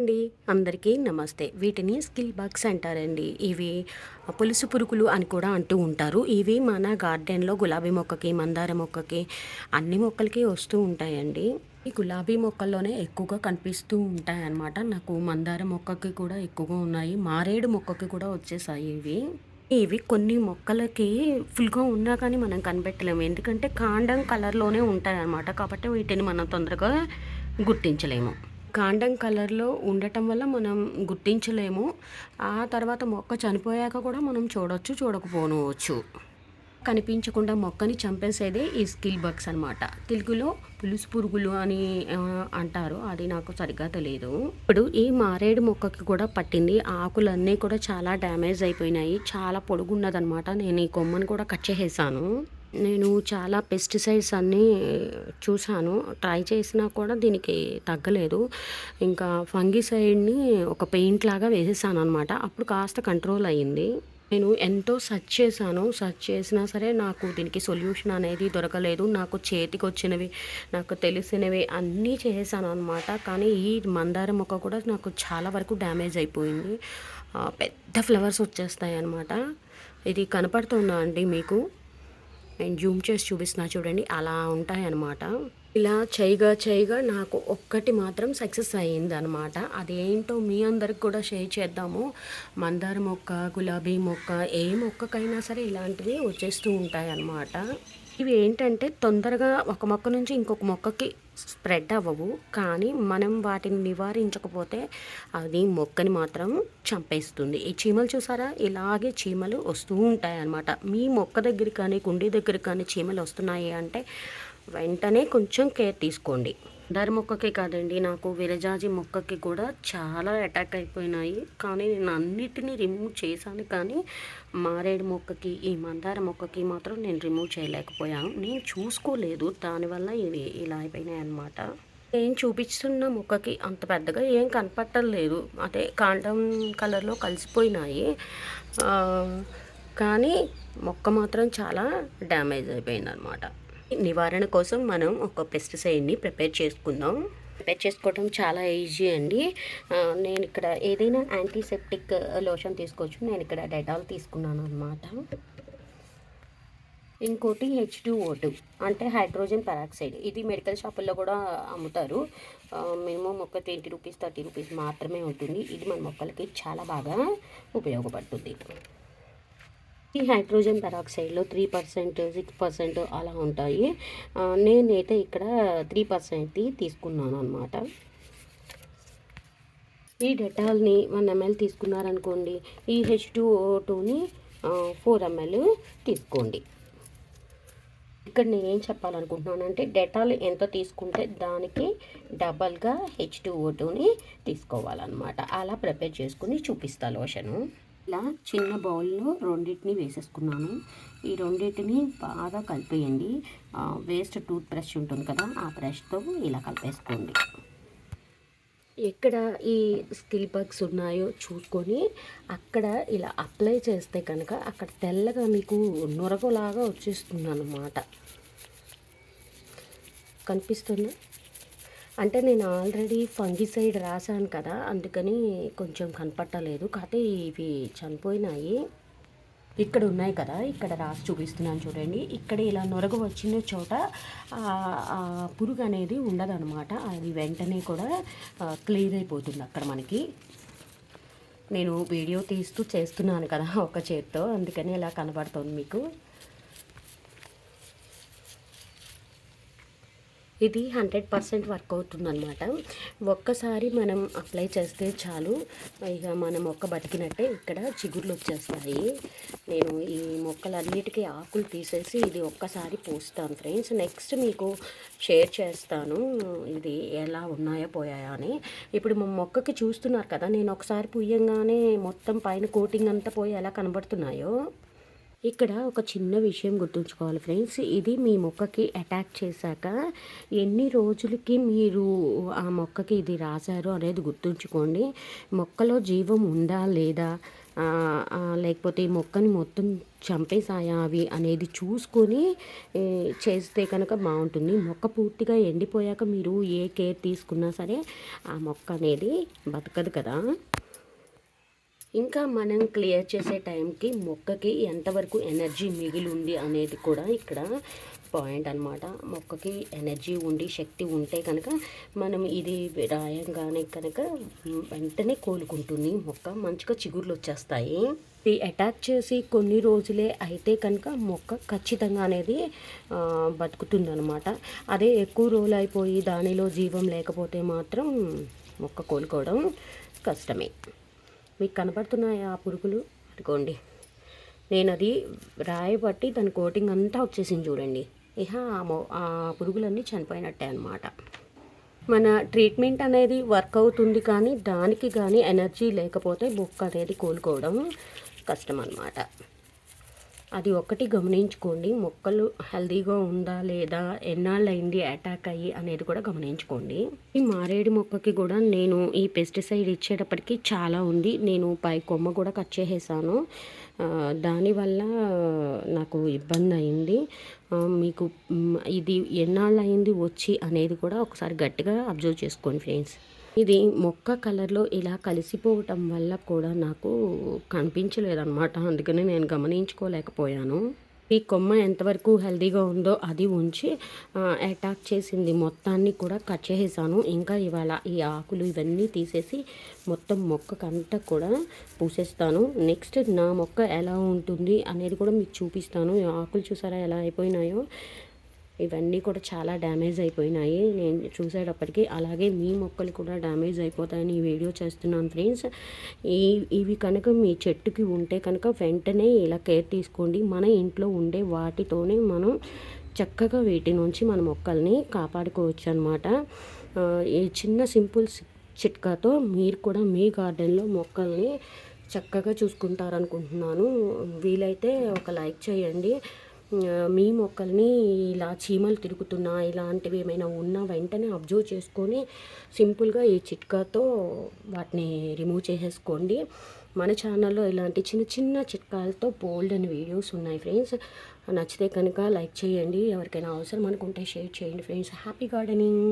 అండి. అందరికీ నమస్తే. వీటిని స్కిల్ బగ్స్ అంటారండి. ఇవి పులుసు పురుగులు అని కూడా అంటూ ఉంటారు. ఇవి మన గార్డెన్లో గులాబీ మొక్కకి మందార మొక్కకి అన్ని మొక్కలకి వస్తూ ఉంటాయండి. ఈ గులాబీ మొక్కల్లోనే ఎక్కువగా కనిపిస్తూ ఉంటాయి అన్నమాట నాకు మందార మొక్కకి కూడా ఎక్కువగా ఉన్నాయి. మారేడు మొక్కకి కూడా వచ్చేసాయి ఇవి. ఇవి కొన్ని మొక్కలకి ఫుల్గా ఉన్నా కానీ మనం కనిపెట్టలేము. ఎందుకంటే కాండం కలర్లోనే ఉంటాయి అన్నమాట కాబట్టి వీటిని మనం తొందరగా గుర్తించలేము. కాండం కలర్లో ఉండటం వల్ల మనం గుర్తించలేము. ఆ తర్వాత మొక్క చనిపోయాక కూడా మనం చూడొచ్చు చూడకపోవచ్చు కనిపించకుండా మొక్కని చంపేసేదే ఈ స్కిల్ బగ్స్ అనమాట తెలుగులో పులుసు పురుగులు అని అంటారు. అది నాకు సరిగ్గా తెలియదు ఇప్పుడు ఈ మారేడు మొక్కకి కూడా పట్టింది. ఆకులన్నీ కూడా చాలా డ్యామేజ్ అయిపోయినాయి. చాలా పొడుగున్నదనమాట నేను ఈ కొమ్మని కూడా కట్ చేసేసాను. నేను చాలా పెస్టిసైడ్స్ అన్నీ చూశాను. ట్రై చేసినా కూడా దీనికి తగ్గలేదు. ఇంకా ఫంగిసైడ్ని ఒక పెయింట్ లాగా వేసేసాను అనమాట అప్పుడు కాస్త కంట్రోల్ అయ్యింది. నేను ఎంతో సెర్చ్ చేశాను. సర్చ్ చేసినా సరే నాకు దీనికి సొల్యూషన్ అనేది దొరకలేదు. నాకు చేతికి వచ్చినవి నాకు తెలిసినవి అన్నీ చేశాను అనమాట కానీ ఈ మందార మొక్క కూడా నాకు చాలా వరకు డ్యామేజ్ అయిపోయింది. పెద్ద ఫ్లవర్స్ వచ్చేస్తాయి అనమాట ఇది కనపడుతుందా అండి మీకు? నేను జూమ్ చేసి చూపిస్తున్నా చూడండి. అలా ఉంటాయన్నమాట. ఇలా చేయగా చేయగా నాకు ఒక్కటి మాత్రం సక్సెస్ అయ్యింది అనమాట అదేంటో మీ అందరికి కూడా షేర్ చేద్దాము. మందార మొక్క గులాబీ మొక్క ఏ మొక్కకైనా సరే ఇలాంటివి వచ్చేస్తూ ఉంటాయి అన్నమాట ఇవి ఏంటంటే తొందరగా ఒక మొక్క నుంచి ఇంకొక మొక్కకి స్ప్రెడ్ అవ్వవు. కానీ మనం వాటిని నివారించకపోతే అది మొక్కని మాత్రం చంపేస్తుంది. ఈ చీమలు చూసారా? ఇలాగే చీమలు వస్తూ ఉంటాయి అన్నమాట మీ మొక్క దగ్గర కానీ కుండీ దగ్గర కానీ చీమలు వస్తున్నాయి అంటే వెంటనే కొంచెం కేర్ తీసుకోండి. దరి మొక్కకి కాదండి నాకు విరజాజి మొక్కకి కూడా చాలా అటాక్ అయిపోయినాయి. కానీ నేను అన్నిటినీ రిమూవ్ చేశాను. కానీ మారేడు మొక్కకి ఈ మందార మొక్కకి మాత్రం నేను రిమూవ్ చేయలేకపోయాను. నేను చూసుకోలేదు. దానివల్ల ఇవి ఇలా అయిపోయినాయి అన్నమాట. నేను చూపిస్తున్న మొక్కకి అంత పెద్దగా ఏం కనపట్టలేదు. అదే కాండం కలర్లో కలిసిపోయినాయి. కానీ మొక్క మాత్రం చాలా డ్యామేజ్ అయిపోయింది అనమాట నివారణ కోసం మనం ఒక పెస్టిసైడ్ని ప్రిపేర్ చేసుకుందాం. ప్రిపేర్ చేసుకోవడం చాలా ఈజీ అండి. నేను ఇక్కడ ఏదైనా యాంటీసెప్టిక్ లోషన్ తీసుకోవచ్చు. నేను ఇక్కడ డెటాల్ తీసుకున్నాను అనమాట ఇంకోటి హెచ్ టూ ఓ టూ అంటే హైడ్రోజన్ పెరాక్సైడ్ ఇది మెడికల్ షాపుల్లో కూడా అమ్ముతారు. మినిమం ఒక ట్వంటీ రూపీస్ థర్టీ రూపీస్ మాత్రమే ఉంటుంది. ఇది మన మొక్కలకి చాలా బాగా ఉపయోగపడుతుంది. ఈ హైడ్రోజన్ పెరాక్సైడ్లో త్రీ పర్సెంట్ సిక్స్ పర్సెంట్ అలా ఉంటాయి. నేనైతే ఇక్కడ త్రీ పర్సెంట్ది తీసుకున్నాను అనమాట ఈ డెటాల్ని వన్ ఎంఎల్ తీసుకున్నారనుకోండి ఈ హెచ్ టూ ఓ టూని ఫోర్ ఎంఎల్ తీసుకోండి. ఇక్కడ నేను ఏం చెప్పాలనుకుంటున్నానంటే డెటాల్ ఎంత తీసుకుంటే దానికి డబల్గా హెచ్ టూ ఓ టూని తీసుకోవాలన్నమాట. అలా ప్రిపేర్ చేసుకుని చూపిస్తా లోషను. ఇలా చిన్న బౌల్లో రెండింటిని వేసేసుకున్నాను. ఈ రెండింటిని బాగా కలిపేయండి. వేస్ట్ టూత్ బ్రష్ ఉంటుంది కదా ఆ బ్రష్తో ఇలా కలిపేసుకోండి. ఎక్కడ ఈ స్కిల్ బగ్స్ ఉన్నాయో చూసుకొని అక్కడ ఇలా అప్లై చేస్తే కనుక అక్కడ తెల్లగా మీకు నురగలాగా వచ్చేస్తుంది అన్నమాట కనిపిస్తుందా? అంటే నేను ఆల్రెడీ ఫంగిసైడ్ రాశాను కదా అందుకని కొంచెం కనపట్టలేదు. కాకపోతే ఇవి చనిపోయినాయి. ఇక్కడ ఉన్నాయి కదా ఇక్కడ రాసి చూపిస్తున్నాను చూడండి. ఇక్కడ ఇలా నొరగ వచ్చిన చోట పురుగు అనేది ఉండదన్నమాట. అది వెంటనే కూడా క్లియర్ అయిపోతుంది అక్కడ మనకి. నేను వీడియో తీస్తూ చేస్తున్నాను కదా ఒక చేత్తో. అందుకని ఇలా కనబడుతుంది మీకు. ఇది హండ్రెడ్ పర్సెంట్ వర్క్ అవుతుందన్నమాట. ఒక్కసారి మనం అప్లై చేస్తే చాలు. ఇక మన మొక్క బతికినట్టే ఇక్కడ చిగుర్లు వచ్చేస్తాయి. నేను ఈ మొక్కలన్నిటికీ ఆకులు తీసేసి ఇది ఒక్కసారి పోస్తాను ఫ్రెండ్స్. నెక్స్ట్ మీకు షేర్ చేస్తాను. ఇది ఎలా ఉన్నాయో పోయాయా అని. ఇప్పుడు మా మొక్కకి చూస్తున్నారు కదా నేను ఒకసారి పుయ్యంగానే మొత్తం పైన కోటింగ్ అంతా పోయి ఎలా కనబడుతున్నాయో. ఇక్కడ ఒక చిన్న విషయం గుర్తుంచుకోవాలి ఫ్రెండ్స్. ఇది మీ మొక్కకి అటాక్ చేశాక ఎన్ని రోజులకి మీరు ఆ మొక్కకి ఇది రాశారు అనేది గుర్తుంచుకోండి. మొక్కలో జీవం ఉందా లేదా? లేకపోతే ఈ మొక్కని మొత్తం చంపేసాయా అవి అనేది చూసుకొని చేస్తే కనుక బాగుంటుంది. మొక్క పూర్తిగా ఎండిపోయాక మీరు ఏ కేర్ తీసుకున్నా సరే ఆ మొక్క అనేది బతకదు కదా. ఇంకా మనం క్లియర్ చేసే టైంకి మొక్కకి ఎంతవరకు ఎనర్జీ మిగిలి ఉంది అనేది కూడా ఇక్కడ పాయింట్ అనమాట మొక్కకి ఎనర్జీ ఉండి శక్తి ఉంటే కనుక మనం ఇది రాయంగానే కనుక వెంటనే కోలుకుంటుంది మొక్క. మంచిగా చిగుర్లు వచ్చేస్తాయి. ఇది అటాక్ చేసి కొన్ని రోజులే అయితే కనుక మొక్క ఖచ్చితంగా అనేది బతుకుతుందనమాట అదే ఎక్కువ రోజులు అయిపోయి దానిలో జీవం లేకపోతే మాత్రం మొక్క కోలుకోవడం కష్టమే. మీకు కనబడుతున్నాయి ఆ పురుగులు? అనుకోండి నేను అది రాయబట్టి దాని కోటింగ్ అంతా వచ్చేసింది చూడండి. ఇహ ఆ మొ ఆ పురుగులన్నీ చనిపోయినట్టే అనమాట మన ట్రీట్మెంట్ అనేది వర్క్ అవుతుంది కానీ దానికి కానీ ఎనర్జీ లేకపోతే బొక్క అనేది కోలుకోవడం కష్టం అన్నమాట. అది ఒకటి గమనించుకోండి. మొక్కలు హెల్దీగా ఉందా లేదా ఎన్నాళ్ళైంది అటాక్ అయ్యి అనేది కూడా గమనించుకోండి. ఈ మారేడు మొక్కకి కూడా నేను ఈ పెస్టిసైడ్ ఇచ్చేటప్పటికి చాలా ఉంది. నేను పై కొమ్మ కూడా కట్ చేసేసాను. దానివల్ల నాకు ఇబ్బంది అయింది. మీకు ఇది ఎన్నాళ్ళు అయింది వచ్చి అనేది కూడా ఒకసారి గట్టిగా అబ్జర్వ్ చేసుకోండి ఫ్రెండ్స్. ఇది మొక్క కలర్లో ఇలా కలిసిపోవటం వల్ల కూడా నాకు కనిపించలేదన్నమాట. అందుకని నేను గమనించుకోలేకపోయాను. ఈ కొమ్మ ఎంతవరకు హెల్దీగా ఉందో అది ఉంచి అటాక్ చేసింది మొత్తాన్ని కూడా కట్ చేసేసాను. ఇంకా ఇవాళ ఈ ఆకులు ఇవన్నీ తీసేసి మొత్తం మొక్కకంతా కూడా పూసేస్తాను. నెక్స్ట్ నా మొక్క ఎలా ఉంటుంది అనేది కూడా మీకు చూపిస్తాను. ఆకులు చూసారా ఎలా అయిపోయినాయో? ఇవన్నీ కూడా చాలా డ్యామేజ్ అయిపోయినాయి. నేను చూసేటప్పటికి అలాగే మీ మొక్కలు కూడా డ్యామేజ్ అయిపోతాయని ఈ వీడియో చేస్తున్నాను ఫ్రెండ్స్. ఈ ఇవి కనుక మీ చెట్టుకి ఉంటే కనుక వెంటనే ఇలా కేర్ తీసుకోండి. మన ఇంట్లో ఉండే వాటితోనే మనం చక్కగా వీటి నుంచి మన మొక్కల్ని కాపాడుకోవచ్చు అనమాట ఈ చిన్న సింపుల్ చిట్కాతో మీరు కూడా మీ గార్డెన్లో మొక్కల్ని చక్కగా చూసుకుంటారనుకుంటున్నాను. వీలైతే ఒక లైక్ చేయండి. మీ మొక్కల్ని ఇలా చీమలు తిరుగుతున్నా ఇలాంటివి ఏమైనా ఉన్నా వెంటనే అబ్జర్వ్ చేసుకొని సింపుల్గా ఈ చిట్కాతో వాటిని రిమూవ్ చేసేసుకోండి. మన ఛానల్లో ఇలాంటి చిన్న చిన్న చిట్కాలతో బోల్డ్ అని వీడియోస్ ఉన్నాయి ఫ్రెండ్స్. నచ్చితే కనుక లైక్ చేయండి. ఎవరికైనా అవసరం అనుకుంటే షేర్ చేయండి ఫ్రెండ్స్. Happy gardening!